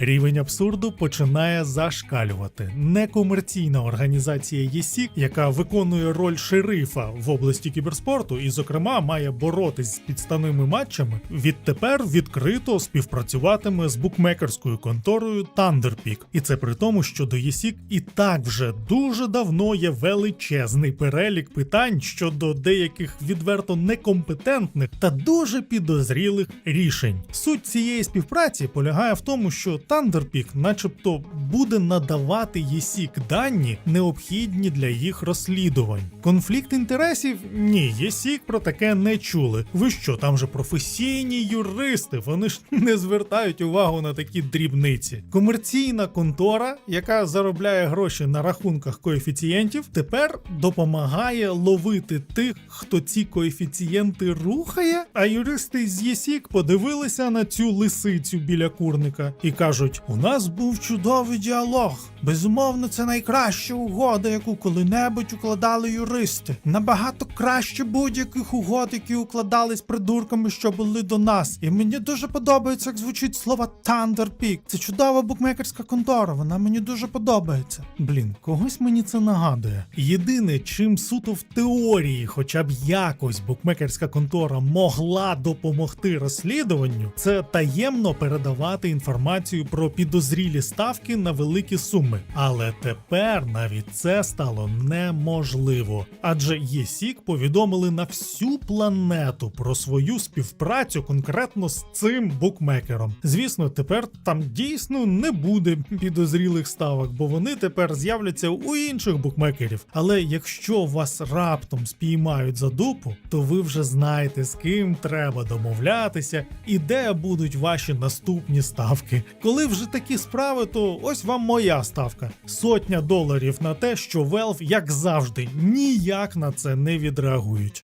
Рівень абсурду починає зашкалювати. Некомерційна організація ЄСІК, яка виконує роль шерифа в області кіберспорту, і, зокрема, має боротись з підставними матчами, відтепер відкрито співпрацюватиме з букмекерською конторою Thunderpeak. І це при тому, що до ЄСІК і так вже дуже давно є величезний перелік питань щодо деяких відверто некомпетентних та дуже підозрілих рішень. Суть цієї співпраці полягає в тому, що Thunderpeak начебто буде надавати ЄСІК дані, необхідні для їх розслідувань. Конфлікт інтересів? Ні, ЄСІК про таке не чули. Ви що, там же професійні юристи, вони ж не звертають увагу на такі дрібниці. Комерційна контора, яка заробляє гроші на рахунках коефіцієнтів, тепер допомагає ловити тих, хто ці коефіцієнти рухає. А юристи з ЄСІК подивилися на цю лисицю біля курника і кажуть: у нас був чудовий діалог. Безумовно, це найкраща угода, яку коли-небудь укладали юристи. Набагато краще будь-яких угод, які укладались придурками, що були до нас. І мені дуже подобається, як звучить слово Thunder Peak. Це чудова букмекерська контора. Вона мені дуже подобається. Блін, когось мені це нагадує. Єдине, чим суто в теорії, хоча б якось букмекерська контора могла допомогти розслідуванню, це таємно передавати інформацію про підозрілі ставки на великі суми. Але тепер навіть це стало неможливо. Адже ЄСІК повідомили на всю планету про свою співпрацю конкретно з цим букмекером. Звісно, тепер там дійсно не буде підозрілих ставок, бо вони тепер з'являться у інших букмекерів. Але якщо вас раптом спіймають за дупу, то ви вже знаєте, з ким треба домовлятися і де будуть ваші наступні ставки. Коли вже такі справи, то ось вам моя ставка: сотня доларів на те, що Valve, як завжди, ніяк на це не відреагують.